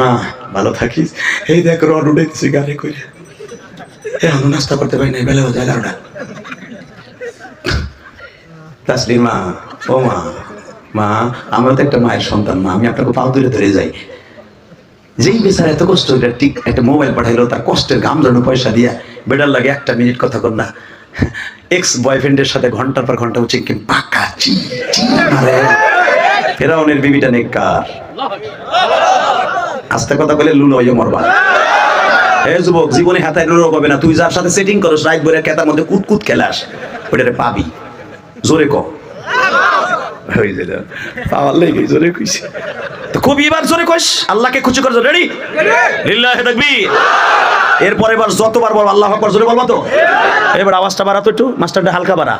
মা, ভালো থাকিস? এই দেখ, রড উঠেছি গাড়ি করে এখন নাস্তা করতে পারি নাই, বেলা হচ্ছে এগারোটা। তাসলিমা ও মা মা, আমরা তো একটা মায়ের সন্তান, মা, আমি আপনাকে পাও দূরে ধরে যাই। যেই বেচার এত কষ্ট করে ঠিক একটা মোবাইল পাঠাইলো, তার কষ্টের গাম জানো পয়সা দিয়া বেডার লাগে একটা মিনিট কথা কর না। এক্স বয়ফ্রেন্ডের সাথে ঘণ্টার পর ঘণ্টা উঠছে কি পাকা চি ফেরাউনের বিবিটা নেককার আস্তে কথা বলে লুলো হয়ে মরবা। এ যুবক, জীবনে হাতায় রোগ হবে না। তুই যার সাথে সেটিং করস রাইট বলে কেতার মধ্যে কুতকুত খেলাস ওটারে পাবি। জোরে ক। জোরে তো এবার জোরে কইস। আল্লাহকে এরপর এবার যতবার আল্লাহ জোরে বলবা তো? এবার আওয়াজটা বাড়া তো একটু, মাস্টারটা হালকা বাড়া।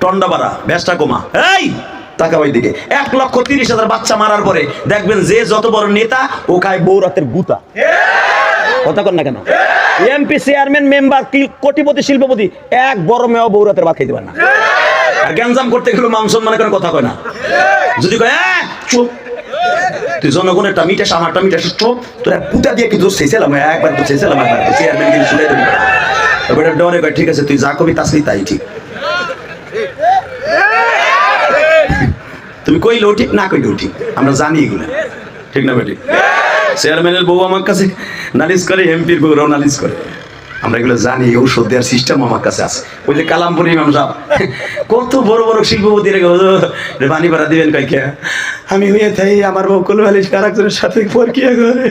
টন্ডা বাড়া, ব্যাসটা কমা। এই! টাকা ওই দিকে এক লক্ষ তিরিশ হাজার বাচ্চা মারার পরে দেখবেন যে যত বড় নেতা ও খায় বৌরাতের গুতা। কথা কর না কেন? এমপি চেয়ারম্যান মেম্বার কোটিপতি শিল্পপতি এক বড় মেয়েও বৌরাতের ভাত খাইতে পারে না। আর গ্যাঞ্জাম করতে গেলে মাংস মানে কোনো কথা কয় না। যদি কয় "এ, চুপ। তুই জনগণের টা মিটাস আমারটা মিটাস চুপ। তোর পুতা দিয়ে কি দোষ শেষেলাম একবার তো শেষেলাম একবার চেয়ারম্যান গিয়ে শুনে দেবো। এবার কয় ঠিক আছে তুই যা কবি তাসলি তাই ঠিক। তুমি কইলেও ঠিক, না কইলেও ঠিক। আমরা জানি এগুলো। ঠিক না বেটি? চেয়ারম্যানের বউ আমার কাছে নালিশ করে এমপির বউরাও নালিশ করে। আমরা এগুলো জানি ঔষধ দেওয়ার সিস্টেম আমার কাছে আছে। ওই যে কালামপুর ইমাম সাহেব, কত বড় বড় শিল্পপতি রেখে পানি ভাড়া দিবেন কাইকে আমি হইয়ে থাই, আমার বউ কল বালিশ আরেকজনের সাথে পরকিয়া করে।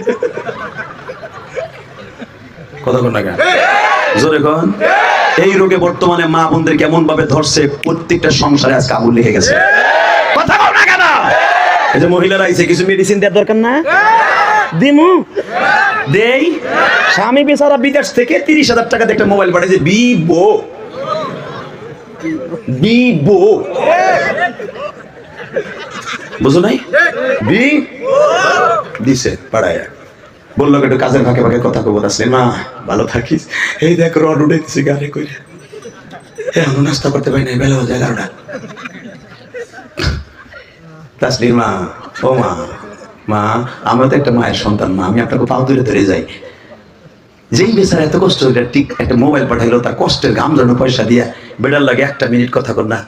না কেন? জোরে কন। এই রোগে বর্তমানে মা বোনদের কেমন ভাবে ধরছে, প্রত্যেকটা সংসারে আজকে আগুন লেগে গেছে। কথা বল না কেন? এই যে মহিলারা আইছে, কিছু মেডিসিন দেওয়ার দরকার না? দিমু? দেই? স্বামী বেচারা বিদেশ থেকে তিরিশ হাজার টাকা একটা মোবাইল পাঠাইছে বিবো বিবো বুঝো নাই? বি দিছে, পাড়ায়। বলল একটু কাজের ফাঁকে ফাঁকে কথা কবো আসলে মা ভালো থাকিস। এই দেখ, রড উঠেছি গাড়ি করে এখন নাস্তা করতে পারি নাই, বেলা হচ্ছে এগারোটা। তাসলির মা, ও মা মা, আমরা তো একটা মায়ের সন্তান, মা, আমি আপনাকে পাও দূরে ধরে যাই। যেই বেচারা এত কষ্ট করে ঠিক একটা মোবাইল পাঠাইলো, তার কষ্টের গাম জানো পয়সা দিয়া, বেডার লাগে একটা মিনিট কথা কর না।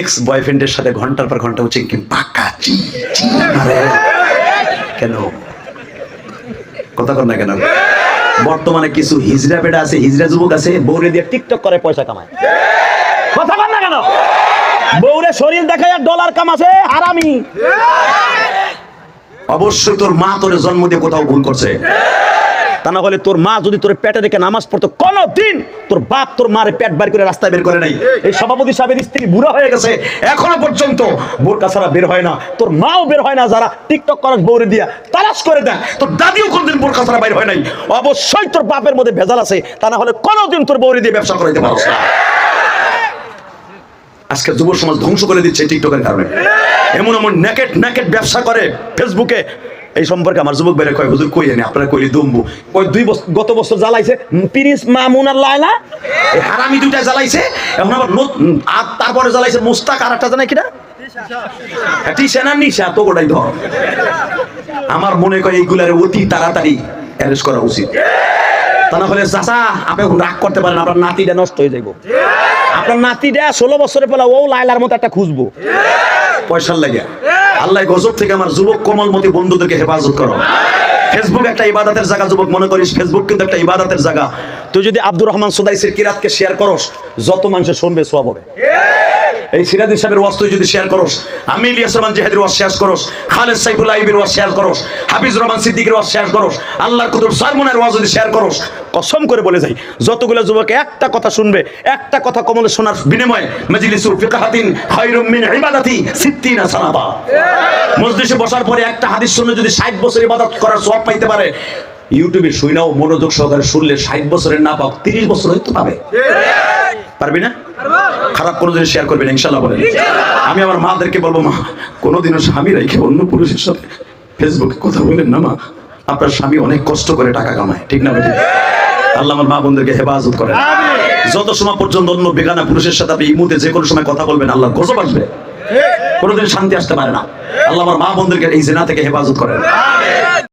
এক্স বয়ফ্রেন্ডের সাথে ঘণ্টার পর ঘণ্টা উঠছে কি পাকা, চি কেন? কথা কর না কেন? বর্তমানে কিছু হিজড়া বেটা আছে, হিজড়া যুবক আছে বৌরে দিয়ে টিকটক করে পয়সা কামায়। কথা কর না কেন? বৌরে শরীর দেখায় ডলার কামাছে হারামি। অবশ্যই তোর মা তোর জন্ম দিয়ে কোথাও ভুল করছে। তা না হলে তোর মা যদি তোর পেটে রেখে নামাজ পড়তো কোনো দিন তোর বাপ তোর মারে পেট বার করে রাস্তায় বের করে নাই। এই সভাপতি সাহেবের স্ত্রী বুড়া হয়ে গেছে এখনও পর্যন্ত বোরকা ছাড়া বের হয় না। তোর মাও বের হয় না যারা টিকটক করার বৌরে দিয়া তালাশ করে দেয় তোর দাদিও কোনদিন বোরকা ছাড়া বের হয় নাই। অবশ্যই তোর বাপের মধ্যে ভেজাল আছে তা না হলে কোনোদিন তোর বৌরে দিয়ে ব্যবসা করাইতে পারছ না। আজকে যুব সমাজ ধ্বংস করে দিচ্ছে টিকটকের কারণে। এমন এমন নেকেট নেকেট ব্যবসা করে ফেসবুকে এই সম্পর্কে আমার যুবক বেড়ে কয়, হুজুর, কই জানি আপনারা কইলি দম্বু। কই দুই বছর গত বছর জ্বালাইছে পিরিস মামুন আর লায়লা এই হারামি দুইটা জ্বালাইছে। এখন আবার আর তারপরে জ্বালাইছে মুস্তাক আর একটা জানাই কিনা টিসা না নিশা, তো গোটাই ধর। আমার মনে কয়, এইগুলার অতি তাড়াতাড়ি অ্যারেস্ট করা উচিত। তা না হলে, চাচা, আপনি রাগ করতে পারেন, আপনার নাতিটা নষ্ট হয়ে যাইব। আপনার নাতিটা ষোলো বছরের পেলা ও লাইলার মতো একটা খুঁজবো। পয়সার লাগে। আল্লাহ গজব থেকে আমার যুবক কোমলমতি বন্ধুদেরকে হেফাজত করো। ফেসবুক একটা ইবাদতের জায়গা যুবক মনে করিস ফেসবুক কিন্তু একটা ইবাদতের জায়গা। তুই যদি আব্দুর রহমান সুদাইসের কিরাতকে শেয়ার করস যত মানুষের শুনবে সব হবে। এই সিরাজ সাহেবের ওয়াজ তুই যদি শেয়ার করস আমি ইলিয়াস রহমান জেহাদের ওয়াজ শেয়ার করস, খালেদ সাইফুল আইবের ওয়াজ শেয়ার করস, হাফিজ রহমান সিদ্দিকের ওয়াজ শেয়ার করস, আল্লাহর কুতুব সারমনের ওয়াজ যদি শেয়ার করস, কসম করে বলে যাই, যতগুলো যুবক একটা কথা শুনবে, একটা কথা কমলে শোনার বিনিময়ে, মাজলিসুল ফিকাহাতিন খায়রুম মিন ইবাদাতি সিত্তিনা সানাবা। মজলিসে বসার পরে একটা হাদিস শুনে যদি 60 বছর ইবাদত করার সওয়াব পাইতে পারে, ইউটিউবে শুনাও মনোযোগ সহকারে শুনলে 60 বছরের না পাও 30 বছর হয়তো পাবে। পারবি না? খারাপ কোনো জিনিস শেয়ার করবেন ইনশাল্লাহ বলেন। আমি আমার মাদেরকে বলব মা কোনোদিনও স্বামী রেখে অন্য পুরুষের সাথে ফেসবুকে কথা বলেন না মা। আপনার স্বামী অনেক কষ্ট করে টাকা কামায় ঠিক না বেটি? আল্লাহ আমার মা বোনদেরকে হেফাজত করেন। যত সময় পর্যন্ত অন্য বেগানা পুরুষের সাথে আপনি ইমুতে যে কোনো সময় কথা বলবেন আল্লাহ গজব আসবে। কোনোদিন শান্তি আসতে পারে না। আল্লাহ আমার মা বোনদেরকে এই জেনা থেকে হেফাজত করেন।